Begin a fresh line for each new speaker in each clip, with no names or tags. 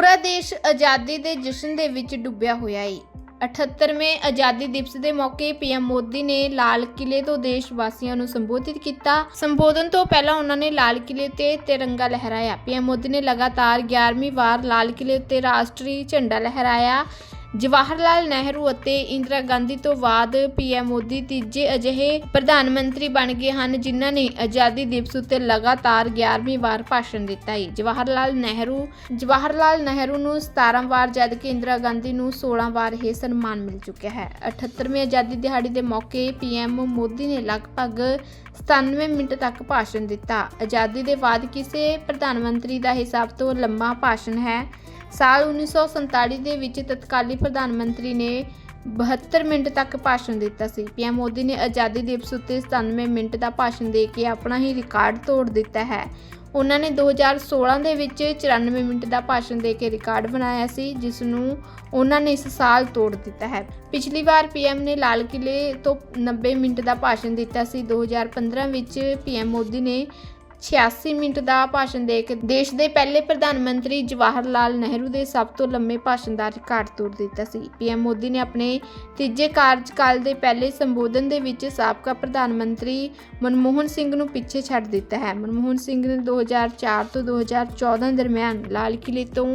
ਪੂਰਾ ਦੇਸ਼ ਆਜ਼ਾਦੀ ਦੇ ਜਸ਼ਨ ਦੇ ਵਿੱਚ ਡੁੱਬਿਆ ਹੋਇਆ ਹੈ 78ਵੇਂ ਆਜ਼ਾਦੀ ਦਿਵਸ ਦੇ ਮੌਕੇ ਪੀਐਮ ਮੋਦੀ ਨੇ ਲਾਲ ਕਿਲੇ ਤੋਂ ਦੇਸ਼ ਵਾਸੀਆਂ ਨੂੰ ਸੰਬੋਧਿਤ ਕੀਤਾ। ਸੰਬੋਧਨ ਤੋਂ ਪਹਿਲਾਂ ਉਹਨਾਂ ਨੇ ਲਾਲ ਕਿਲੇ ਤੇ ਤਿਰੰਗਾ ਲਹਿਰਾਇਆ। ਪੀਐਮ ਮੋਦੀ ਨੇ ਲਗਾਤਾਰ 11ਵੀਂ ਵਾਰ ਲਾਲ ਕਿਲੇ ਉੱਤੇ ਰਾਸ਼ਟਰੀ ਝੰਡਾ ਲਹਿਰਾਇਆ। ਜਵਾਹਰ ਲਾਲ ਨਹਿਰੂ ਅਤੇ ਇੰਦਰਾ ਗਾਂਧੀ ਤੋਂ ਬਾਅਦ ਪੀਐਮ ਮੋਦੀ ਤੀਜੇ ਅਜਿਹੇ ਪ੍ਰਧਾਨ ਮੰਤਰੀ ਬਣ ਗਏ ਹਨ, ਜਿਨ੍ਹਾਂ ਨੇ ਆਜ਼ਾਦੀ ਦਿਵਸ ਉੱਤੇ ਲਗਾਤਾਰ 11ਵੀਂ ਵਾਰ ਭਾਸ਼ਣ ਦਿੱਤਾ ਹੈ। ਜਵਾਹਰ ਲਾਲ ਨਹਿਰੂ ਜਵਾਹਰ ਲਾਲ ਨਹਿਰੂ ਨੂੰ 17 ਵਾਰ, ਜਦਕਿ ਇੰਦਰਾ ਗਾਂਧੀ ਨੂੰ 16 ਵਾਰ ਇਹ ਸਨਮਾਨ ਮਿਲ ਚੁੱਕਿਆ ਹੈ। 78ਵੇਂ ਆਜ਼ਾਦੀ ਦਿਹਾੜੀ ਦੇ ਮੌਕੇ ਪੀਐਮ ਮੋਦੀ ਨੇ ਲਗਭਗ 97 ਮਿੰਟ ਤੱਕ ਭਾਸ਼ਣ ਦਿੱਤਾ। ਆਜ਼ਾਦੀ ਦੇ ਬਾਅਦ ਕਿਸੇ ਪ੍ਰਧਾਨ ਮੰਤਰੀ ਦਾ ਇਹ ਸਭ ਤੋਂ ਲੰਮਾ ਭਾਸ਼ਣ ਹੈ। ਸਾਲ 1947 ਦੇ ਵਿੱਚ ਤਤਕਾਲੀ ਪ੍ਰਧਾਨ ਮੰਤਰੀ ਨੇ 72 ਮਿੰਟ ਤੱਕ ਭਾਸ਼ਣ ਦਿੱਤਾ ਸੀ। ਪੀਐਮ ਮੋਦੀ ਨੇ ਆਜ਼ਾਦੀ ਦਿਵਸ ਉੱਤੇ 97 ਮਿੰਟ ਦਾ ਭਾਸ਼ਣ ਦੇ ਕੇ ਆਪਣਾ ਹੀ ਰਿਕਾਰਡ ਤੋੜ ਦਿੱਤਾ ਹੈ। ਉਹਨਾਂ ਨੇ 2016 ਦੇ ਵਿੱਚ 94 ਮਿੰਟ ਦਾ ਭਾਸ਼ਣ ਦੇ ਕੇ ਰਿਕਾਰਡ ਬਣਾਇਆ ਸੀ, ਜਿਸ ਨੂੰ ਉਹਨਾਂ ਨੇ ਇਸ ਸਾਲ ਤੋੜ ਦਿੱਤਾ ਹੈ। ਪਿਛਲੀ ਵਾਰ ਪੀਐਮ ਨੇ ਲਾਲ ਕਿਲੇ ਤੋਂ 90 ਮਿੰਟ ਦਾ ਭਾਸ਼ਣ ਦਿੱਤਾ ਸੀ। 2015 ਵਿੱਚ ਪੀਐਮ ਮੋਦੀ ਨੇ 86 ਮਿੰਟ ਦਾ ਭਾਸ਼ਣ ਦੇ ਕੇ ਦੇਸ਼ ਦੇ ਪਹਿਲੇ ਪ੍ਰਧਾਨ ਮੰਤਰੀ ਜਵਾਹਰ ਲਾਲ ਨਹਿਰੂ ਦੇ ਸਭ ਤੋਂ ਲੰਮੇ ਭਾਸ਼ਣ ਦਾ ਰਿਕਾਰਡ ਤੋੜ ਦਿੱਤਾ ਸੀ। ਪੀਐਮ ਮੋਦੀ ਨੇ ਆਪਣੇ ਤੀਜੇ ਕਾਰਜਕਾਲ ਦੇ ਪਹਿਲੇ ਸੰਬੋਧਨ ਦੇ ਵਿੱਚ ਸਾਬਕਾ ਪ੍ਰਧਾਨ ਮੰਤਰੀ ਮਨਮੋਹਨ ਸਿੰਘ ਨੂੰ ਪਿੱਛੇ ਛੱਡ ਦਿੱਤਾ ਹੈ। ਮਨਮੋਹਨ ਸਿੰਘ ਨੇ 2004 ਤੋਂ 2014 ਦਰਮਿਆਨ ਲਾਲ ਕਿਲੇ ਤੋਂ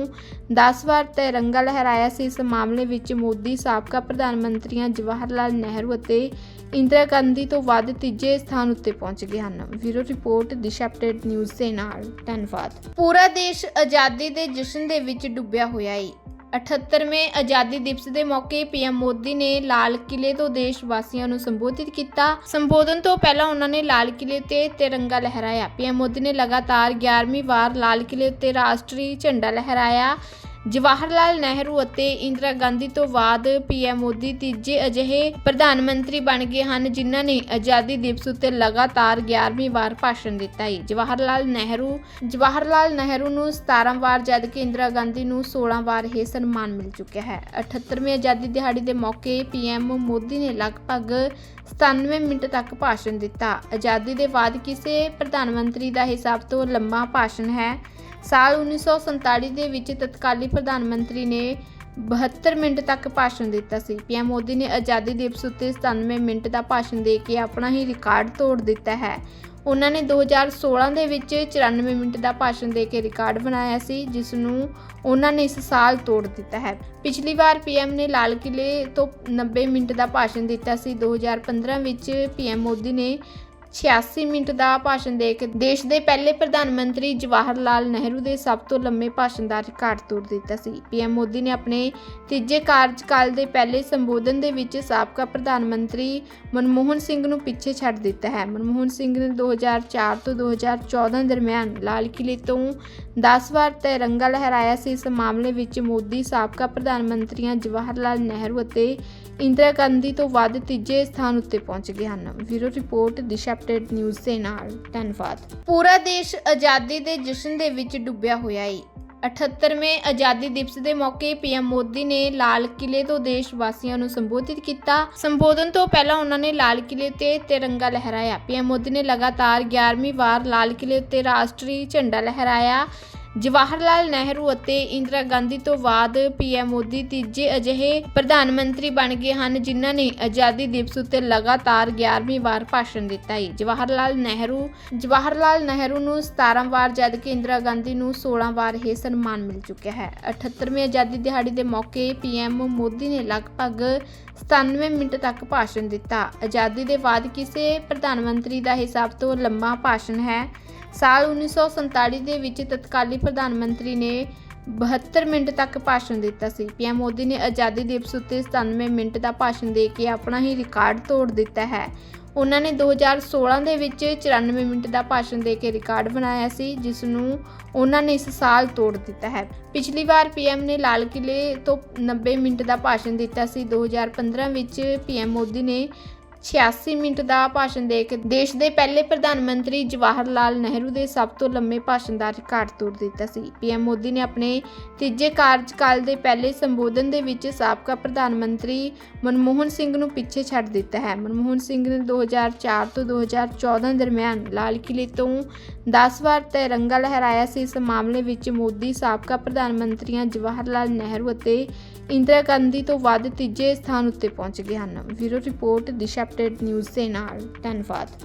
10 ਵਾਰ ਤਿਰੰਗਾ ਲਹਿਰਾਇਆ ਸੀ। ਇਸ ਮਾਮਲੇ ਵਿੱਚ ਮੋਦੀ ਸਾਬਕਾ ਪ੍ਰਧਾਨ ਮੰਤਰੀਆਂ ਜਵਾਹਰ ਲਾਲ ਨਹਿਰੂ ਅਤੇ ਇੰਦਰਾ ਗਾਂਧੀ ਤੋਂ ਵੱਧ ਤੀਜੇ ਸਥਾਨ ਉੱਤੇ ਪਹੁੰਚ ਗਏ ਹਨ। ਵੀਰੋ ਰਿਪੋਰਟ ਦਿਸ਼ਾ ਅਪਡੇਟ ਨਿਊਜ਼ ਦੇ ਨਾਲ ਧੰਨਵਾਦ। ਪੂਰਾ ਦੇਸ਼ ਆਜ਼ਾਦੀ ਦੇ ਜਸ਼ਨ ਦੇ ਵਿੱਚ ਡੁੱਬਿਆ ਹੋਇਆ ਹੈ 78ਵੇਂ ਆਜ਼ਾਦੀ ਦਿਵਸ ਦੇ ਮੌਕੇ ਪੀਐਮ ਮੋਦੀ ਨੇ ਲਾਲ ਕਿਲੇ ਤੋਂ ਦੇਸ਼ ਵਾਸੀਆਂ ਨੂੰ ਸੰਬੋਧਿਤ ਕੀਤਾ। ਸੰਬੋਧਨ ਤੋਂ ਪਹਿਲਾਂ ਉਹਨਾਂ ਨੇ ਲਾਲ ਕਿਲੇ ਤੇ ਤਿਰੰਗਾ ਲਹਿਰਾਇਆ। ਪੀਐਮ ਮੋਦੀ ਨੇ ਲਗਾਤਾਰ 11ਵੀਂ ਵਾਰ ਲਾਲ ਕਿਲੇ ਉੱਤੇ ਰਾਸ਼ਟਰੀ ਝੰਡਾ ਲਹਿਰਾਇਆ। ਜਵਾਹਰ ਲਾਲ ਨਹਿਰੂ ਅਤੇ ਇੰਦਰਾ ਗਾਂਧੀ ਤੋਂ ਬਾਅਦ ਪੀਐਮ ਮੋਦੀ ਤੀਜੇ ਅਜਿਹੇ ਪ੍ਰਧਾਨ ਮੰਤਰੀ ਬਣ ਗਏ ਹਨ, ਜਿਨ੍ਹਾਂ ਨੇ ਆਜ਼ਾਦੀ ਦਿਵਸ ਉੱਤੇ ਲਗਾਤਾਰ 11ਵੀਂ ਵਾਰ ਭਾਸ਼ਣ ਦਿੱਤਾ ਹੈ। ਜਵਾਹਰ ਲਾਲ ਨਹਿਰੂ, ਜਵਾਹਰ ਲਾਲ ਨਹਿਰੂ ਨੂੰ 17 ਵਾਰ ਜਦਕਿ ਇੰਦਰਾ ਗਾਂਧੀ ਨੂੰ 16 ਵਾਰ ਇਹ ਸਨਮਾਨ ਮਿਲ ਚੁੱਕਿਆ ਹੈ। 78ਵੇਂ ਆਜ਼ਾਦੀ ਦਿਹਾੜੀ ਦੇ ਮੌਕੇ ਪੀਐਮ ਮੋਦੀ ਨੇ ਲਗਭਗ 97 ਮਿੰਟ ਤੱਕ ਭਾਸ਼ਣ ਦਿੱਤਾ। ਆਜ਼ਾਦੀ ਦੇ ਬਾਅਦ ਕਿਸੇ ਪ੍ਰਧਾਨ ਮੰਤਰੀ ਦਾ ਇਹ ਸਭ ਤੋਂ ਲੰਮਾ ਭਾਸ਼ਣ ਹੈ। ਸਾਲ 1947 ਦੇ ਵਿੱਚ ਤਤਕਾਲੀ ਪ੍ਰਧਾਨ ਮੰਤਰੀ ਨੇ 72 ਮਿੰਟ ਤੱਕ ਭਾਸ਼ਣ ਦਿੱਤਾ ਸੀ। ਪੀਐਮ ਮੋਦੀ ਨੇ ਆਜ਼ਾਦੀ ਦਿਵਸ ਉੱਤੇ 97 ਮਿੰਟ ਦਾ ਭਾਸ਼ਣ ਦੇ ਕੇ ਆਪਣਾ ਹੀ ਰਿਕਾਰਡ ਤੋੜ ਦਿੱਤਾ ਹੈ। ਉਹਨਾਂ ਨੇ 2016 ਦੇ ਵਿੱਚ 94 ਮਿੰਟ ਦਾ ਭਾਸ਼ਣ ਦੇ ਕੇ ਰਿਕਾਰਡ ਬਣਾਇਆ ਸੀ, ਜਿਸ ਨੂੰ ਉਹਨਾਂ ਨੇ ਇਸ ਸਾਲ ਤੋੜ ਦਿੱਤਾ ਹੈ। ਪਿਛਲੀ ਵਾਰ ਪੀਐਮ ਨੇ ਲਾਲ ਕਿਲੇ ਤੋਂ 90 ਮਿੰਟ ਦਾ ਭਾਸ਼ਣ ਦਿੱਤਾ ਸੀ। 2015 ਵਿੱਚ ਪੀਐਮ ਮੋਦੀ ਨੇ 86 ਮਿੰਟ ਦਾ ਭਾਸ਼ਣ ਦੇ ਕੇ ਦੇਸ਼ ਦੇ ਪਹਿਲੇ ਪ੍ਰਧਾਨ ਮੰਤਰੀ ਜਵਾਹਰ ਲਾਲ ਨਹਿਰੂ ਦੇ ਸਭ ਤੋਂ ਲੰਮੇ ਭਾਸ਼ਣ ਦਾ ਰਿਕਾਰਡ ਤੋੜ ਦਿੱਤਾ ਸੀ। ਪੀਐਮ ਮੋਦੀ ਨੇ ਆਪਣੇ ਤੀਜੇ ਕਾਰਜਕਾਲ ਦੇ ਪਹਿਲੇ ਸੰਬੋਧਨ ਦੇ ਵਿੱਚ ਸਾਬਕਾ ਪ੍ਰਧਾਨ ਮੰਤਰੀ ਮਨਮੋਹਨ ਸਿੰਘ ਨੂੰ ਪਿੱਛੇ ਛੱਡ ਦਿੱਤਾ ਹੈ। ਮਨਮੋਹਨ ਸਿੰਘ ਨੇ 2004 ਤੋਂ 2014 ਦਰਮਿਆਨ ਲਾਲ ਕਿਲੇ ਤੋਂ 10 ਵਾਰ ਤਿਰੰਗਾ ਲਹਿਰਾਇਆ ਸੀ। ਇਸ ਮਾਮਲੇ ਵਿੱਚ ਮੋਦੀ ਸਾਬਕਾ ਪ੍ਰਧਾਨ ਮੰਤਰੀਆਂ ਜਵਾਹਰ ਲਾਲ ਨਹਿਰੂ ਅਤੇ ਇੰਦਰਾ ਗਾਂਧੀ ਤੋਂ ਵੱਧ ਤੀਜੇ ਸਥਾਨ ਉੱਤੇ ਪਹੁੰਚ ਗਏ ਹਨ। ਵੀਰੋ ਰਿਪੋਰਟ ਦਿਸ਼ਾ ਅਪਡੇਟ ਨਿਊਜ਼ ਦੇ ਨਾਲ ਧੰਨਵਾਦ। ਪੂਰਾ ਦੇਸ਼ ਆਜ਼ਾਦੀ ਦੇ ਜਸ਼ਨ ਦੇ ਵਿੱਚ ਡੁੱਬਿਆ ਹੋਇਆ ਹੈ 78ਵੇਂ ਆਜ਼ਾਦੀ ਦਿਵਸ ਦੇ ਮੌਕੇ ਪੀਐਮ ਮੋਦੀ ਨੇ ਲਾਲ ਕਿਲੇ ਤੋਂ ਦੇਸ਼ ਵਾਸੀਆਂ ਨੂੰ ਸੰਬੋਧਿਤ ਕੀਤਾ। ਸੰਬੋਧਨ ਤੋਂ ਪਹਿਲਾਂ ਉਹਨਾਂ ਨੇ ਲਾਲ ਕਿਲੇ ਤੇ ਤਿਰੰਗਾ ਲਹਿਰਾਇਆ। ਪੀਐਮ ਮੋਦੀ ਨੇ ਲਗਾਤਾਰ 11ਵੀਂ ਵਾਰ ਲਾਲ ਕਿਲੇ ਉੱਤੇ ਰਾਸ਼ਟਰੀ ਝੰਡਾ ਲਹਿਰਾਇਆ। ਜਵਾਹਰ ਲਾਲ ਨਹਿਰੂ ਅਤੇ ਇੰਦਰਾ ਗਾਂਧੀ ਤੋਂ ਬਾਅਦ ਪੀਐਮ ਮੋਦੀ ਤੀਜੇ ਅਜਿਹੇ ਪ੍ਰਧਾਨ ਮੰਤਰੀ ਬਣ ਗਏ ਹਨ, ਜਿਨ੍ਹਾਂ ਨੇ ਆਜ਼ਾਦੀ ਦਿਵਸ ਉੱਤੇ ਲਗਾਤਾਰ 11ਵੀਂ ਵਾਰ ਭਾਸ਼ਣ ਦਿੱਤਾ ਹੈ। ਜਵਾਹਰ ਲਾਲ ਨਹਿਰੂ, ਜਵਾਹਰ ਲਾਲ ਨਹਿਰੂ ਨੂੰ 17 ਵਾਰ ਜਦਕਿ ਇੰਦਰਾ ਗਾਂਧੀ ਨੂੰ 16 ਵਾਰ ਇਹ ਸਨਮਾਨ ਮਿਲ ਚੁੱਕਿਆ ਹੈ। 78ਵੇਂ ਆਜ਼ਾਦੀ ਦਿਹਾੜੀ ਦੇ ਮੌਕੇ ਪੀਐਮ ਮੋਦੀ ਨੇ ਲਗਭਗ 97 ਮਿੰਟ ਤੱਕ ਭਾਸ਼ਣ ਦਿੱਤਾ। ਆਜ਼ਾਦੀ ਦੇ ਬਾਅਦ ਕਿਸੇ ਪ੍ਰਧਾਨ ਮੰਤਰੀ ਦਾ ਇਹ ਸਭ ਤੋਂ ਲੰਮਾ ਭਾਸ਼ਣ ਹੈ। ਸਾਲ 1947 ਦੇ ਵਿੱਚ ਤਤਕਾਲੀ ਪ੍ਰਧਾਨ ਮੰਤਰੀ ਨੇ 72 ਮਿੰਟ ਤੱਕ ਭਾਸ਼ਣ ਦਿੱਤਾ ਸੀ। ਪੀਐਮ ਮੋਦੀ ਨੇ ਆਜ਼ਾਦੀ ਦਿਵਸ ਉੱਤੇ 97 ਮਿੰਟ ਦਾ ਭਾਸ਼ਣ ਦੇ ਕੇ ਆਪਣਾ ਹੀ ਰਿਕਾਰਡ ਤੋੜ ਦਿੱਤਾ ਹੈ। ਉਹਨਾਂ ਨੇ 2016 ਦੇ ਵਿੱਚ 94 ਮਿੰਟ ਦਾ ਭਾਸ਼ਣ ਦੇ ਕੇ ਰਿਕਾਰਡ ਬਣਾਇਆ ਸੀ, ਜਿਸ ਨੂੰ ਉਹਨਾਂ ਨੇ ਇਸ ਸਾਲ ਤੋੜ ਦਿੱਤਾ ਹੈ। ਪਿਛਲੀ ਵਾਰ ਪੀਐਮ ਨੇ ਲਾਲ ਕਿਲੇ ਤੋਂ 90 ਮਿੰਟ ਦਾ ਭਾਸ਼ਣ ਦਿੱਤਾ ਸੀ। 2015 ਵਿੱਚ ਪੀਐਮ ਮੋਦੀ ਨੇ 86 ਮਿੰਟ ਦਾ ਭਾਸ਼ਣ ਦੇ ਕੇ ਦੇਸ਼ ਦੇ ਪਹਿਲੇ ਪ੍ਰਧਾਨ ਮੰਤਰੀ ਜਵਾਹਰ ਲਾਲ ਨਹਿਰੂ ਦੇ ਸਭ ਤੋਂ ਲੰਮੇ ਭਾਸ਼ਣ ਦਾ ਰਿਕਾਰਡ ਤੋੜ ਦਿੱਤਾ ਸੀ। ਪੀਐਮ ਮੋਦੀ ਨੇ ਆਪਣੇ ਤੀਜੇ ਕਾਰਜਕਾਲ ਦੇ ਪਹਿਲੇ ਸੰਬੋਧਨ ਦੇ ਵਿੱਚ ਸਾਬਕਾ ਪ੍ਰਧਾਨ ਮੰਤਰੀ ਮਨਮੋਹਨ ਸਿੰਘ ਨੂੰ ਪਿੱਛੇ ਛੱਡ ਦਿੱਤਾ ਹੈ। ਮਨਮੋਹਨ ਸਿੰਘ ਨੇ 2004 ਤੋਂ 2014 ਦਰਮਿਆਨ ਲਾਲ ਕਿਲੇ ਤੋਂ 10 ਵਾਰ ਤਿਰੰਗਾ ਲਹਿਰਾਇਆ ਸੀ। ਇਸ ਮਾਮਲੇ ਵਿੱਚ ਮੋਦੀ ਸਾਬਕਾ ਪ੍ਰਧਾਨ ਮੰਤਰੀਆਂ ਜਵਾਹਰ ਲਾਲ ਨਹਿਰੂ ਅਤੇ ਇੰਦਰਾ ਗਾਂਧੀ ਤੋਂ ਵੱਧ ਤੀਜੇ ਸਥਾਨ ਉੱਤੇ ਪਹੁੰਚ ਗਏ ਹਨ। ਵੀਰੋ ਰਿਪੋਰਟ ਦਿਸ਼ਾ ਅਪਡੇਟ ਨਿਊਜ਼ ਦੇ ਨਾਲ ਧੰਨਵਾਦ।